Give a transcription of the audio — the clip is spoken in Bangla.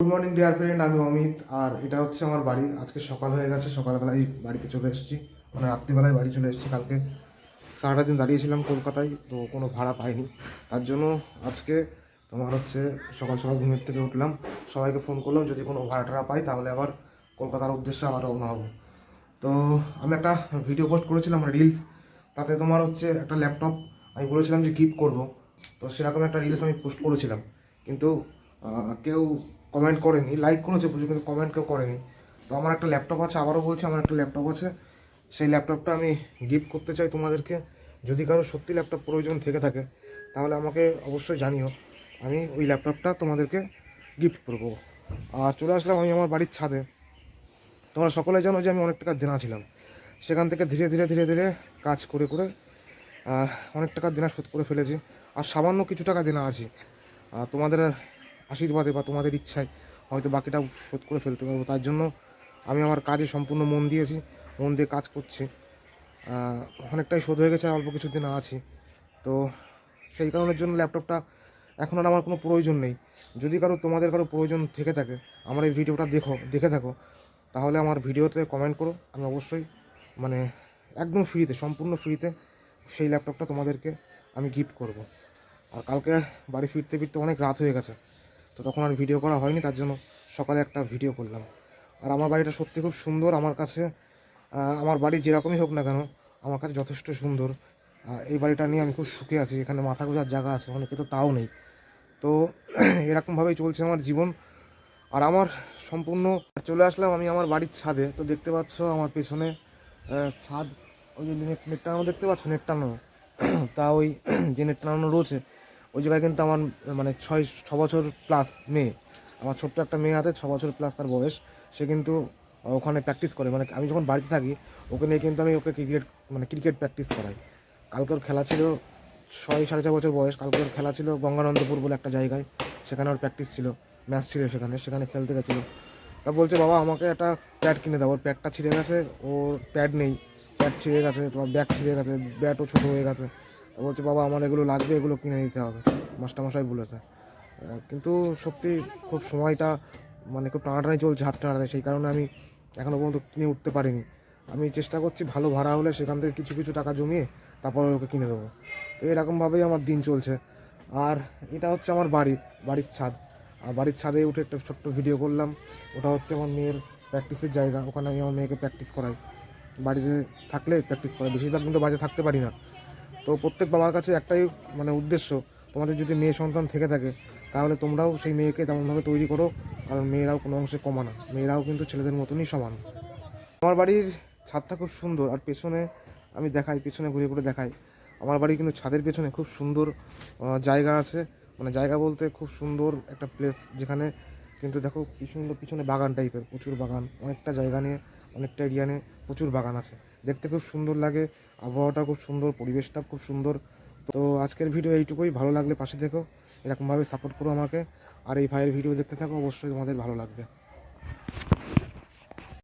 গুড মর্নিং ডিয়ার ফ্রেন্ড আমি অমিত। আর এটা হচ্ছে আমার বাড়ি। আজকে সকাল হয়ে গেছে। সকালবেলায় বাড়িতে চলে এসেছি। মানে রাত্রিবেলায় বাড়ি চলে এসেছি কালকে। সারাটা দিন দাঁড়িয়েছিলাম কলকাতায়, তো কোনো ভাড়া পাইনি। তার জন্য আজকে তোমার হচ্ছে সকাল সকাল ঘুমের থেকে উঠলাম। সবাইকে ফোন করলাম, যদি কোনো ভাড়া টাড়া পাই, তাহলে আবার কলকাতার উদ্দেশ্যে আবার রওনা হব। তো আমি একটা ভিডিও পোস্ট করেছিলাম রিলস তাতে তোমার হচ্ছে একটা ল্যাপটপ আমি বলেছিলাম যে গিফট করব। তো সেরকম একটা রিলস আমি পোস্ট করেছিলাম। কিন্তু কেউ কমেন্ট করেনি লাইক করেছে প্রচুর কিন্তু কমেন্ট কেউ করেনি। তো আমার একটা ল্যাপটপ আছে, আবারও বলছি, আমার একটা ল্যাপটপ আছে। সেই ল্যাপটপটা আমি গিফট করতে চাই তোমাদেরকে। যদি কারও সত্যি ল্যাপটপ প্রয়োজন থেকে থাকে, তাহলে আমাকে অবশ্যই জানিও। আমি ওই ল্যাপটপটা তোমাদেরকে গিফট করব। আর চলে আসলাম আমি আমার বাড়ির ছাদে। তোমরা সকলে জানো যে আমি অনেক টাকা দেনা ছিলাম। সেখান থেকে ধীরে ধীরে ধীরে ধীরে কাজ করে করে অনেক টাকা দেনা শোধ করে ফেলেছি। আর সামান্য কিছু টাকা দেনা আছে। তোমাদের আশীর্বাদে বা তোমাদের ইচ্ছায় হয়তো বাকিটা শোধ করে ফেলতে পারব। তার জন্য আমি আমার কাজে সম্পূর্ণ মন দিয়েছি, মন দিয়ে কাজ করছি। অনেকটাই শোধ হয়ে গেছে, আর অল্প কিছু দিন আছি। তো সেই কারণের জন্য ল্যাপটপটা এখন আর আমার কোনো প্রয়োজন নেই। যদি কারও, তোমাদের কারও প্রয়োজন থেকে থাকে, আমার এই ভিডিওটা দেখো, দেখে থাকো। তাহলে আমার ভিডিওতে কমেন্ট করো। আমি অবশ্যই মানে একদম ফ্রিতে সম্পূর্ণ ফ্রিতে সেই ল্যাপটপটা তোমাদেরকে আমি গিফট করব। আর কালকে বাড়ি ফিরতে ফিরতে অনেক রাত হয়ে গেছে। তো তখন আর ভিডিও করা হয়নি, তার জন্য সকালে একটা ভিডিও করলাম। আর আমার বাড়িটা সত্যি খুব সুন্দর, আমার কাছে আমার বাড়ি যেরকমই হোক না কেন, আমার কাছে যথেষ্ট সুন্দর। এই বাড়িটা নিয়ে আমি খুব সুখে আছি, এখানে মাথা গোজার জায়গা আছে, অনেকে তো তাও নেই। তো এরকমভাবেই চলছে আমার জীবন। আর আমার সম্পূর্ণ চলে আসলাম আমি আমার বাড়ির ছাদে, তো দেখতে পাচ্ছ আমার পেছনে ছাদ, ওই যে নেট নেট টানানো দেখতে পাচ্ছ নেট টানানো তা ওই যে নেট টানানো রয়েছে ওই জায়গায় কিন্তু আমার মানে ছয়, ছ বছর প্লাস মেয়ে। আমার ছোট্ট একটা মেয়ে আছে, ছ বছর প্লাস তার বয়স। সে কিন্তু ওখানে প্র্যাকটিস করে। মানে আমি যখন বাড়িতে থাকি, ওকে নিয়ে কিন্তু আমি ওকে ক্রিকেট মানে ক্রিকেট প্র্যাকটিস করাই। কালকে ওর খেলা ছিল ছয়, সাড়ে চার বছর বয়স। কালকে ওর খেলা ছিল গঙ্গানন্দপুর বলে একটা জায়গায়। সেখানে ওর প্র্যাকটিস ছিল। ম্যাচ ছিল সেখানে। সেখানে খেলতে গেছিল। তা বলছে, বাবা, আমাকে একটা প্যাড কিনে দাও। ওর প্যাডটা ছিঁড়ে গেছে। ওর প্যাড নেই। প্যাড ছিঁড়ে গেছে, তোমার ব্যাগ ছিঁড়ে গেছে। ব্যাটও ছোটো হয়ে গেছে। বলছে, বাবা, আমার এগুলো লাগবে, এগুলো কিনে নিতে হবে। মাস্টারমশাই বলেছে। কিন্তু সত্যি খুব সময়টা মানে খুব টানাটানি চলছে হাত টানাটানি সেই কারণে আমি এখনও পর্যন্ত কিনে উঠতে পারিনি। আমি চেষ্টা করছি ভালো ভাড়া হলে সেখান থেকে কিছু কিছু টাকা জমিয়ে তারপরে ওকে কিনে দেবো। তো এরকমভাবেই আমার দিন চলছে। আর এটা হচ্ছে আমার বাড়ি, বাড়ির ছাদ। আর বাড়ির ছাদে উঠে একটা ছোট্ট ভিডিও করলাম। ওটা হচ্ছে আমার মেয়ের প্র্যাকটিসের জায়গা। ওখানে আমি আমার মেয়েকে প্র্যাকটিস করাই। বাড়িতে থাকলে প্র্যাকটিস করাই। বেশিরভাগ কিন্তু বাড়িতে থাকতে পারি না। তো প্রত্যেক বাবার কাছে একটাই মানে উদ্দেশ্য, তোমাদের যদি মেয়ে সন্তান থেকে থাকে, তাহলে তোমরাও সেই মেয়েকে তেমনভাবে তৈরি করো, কারণ মেয়েরাও কোনো অংশে কমা না। মেয়েরাও কিন্তু ছেলেদের মতনই সমান। আমার বাড়ির ছাদটা খুব সুন্দর, আর পেছনে আমি দেখাই, পেছনে ঘুরে ঘুরে দেখাই। আমার বাড়ি কিন্তু ছাদের পেছনে খুব সুন্দর জায়গা আছে। মানে জায়গা বলতে খুব সুন্দর একটা প্লেস যেখানে কিন্তু দেখো কি সুন্দর পিছনে বাগান টাইপের প্রচুর বাগান, অনেকটা জায়গা নিয়ে অনেকটা এরিয়া নিয়ে প্রচুর বাগান আছে। দেখতে খুব সুন্দর লাগে আবহাওয়াটা খুব সুন্দর পরিবেশটা খুব সুন্দর। তো আজকের ভিডিও এইটুকুই, ভালো লাগলে পাশে দেখো এরকমভাবে সাপোর্ট করো আমাকে। আর এই ভাইয়ের ভিডিও দেখতে থাকো, অবশ্যই তোমাদের ভালো লাগবে।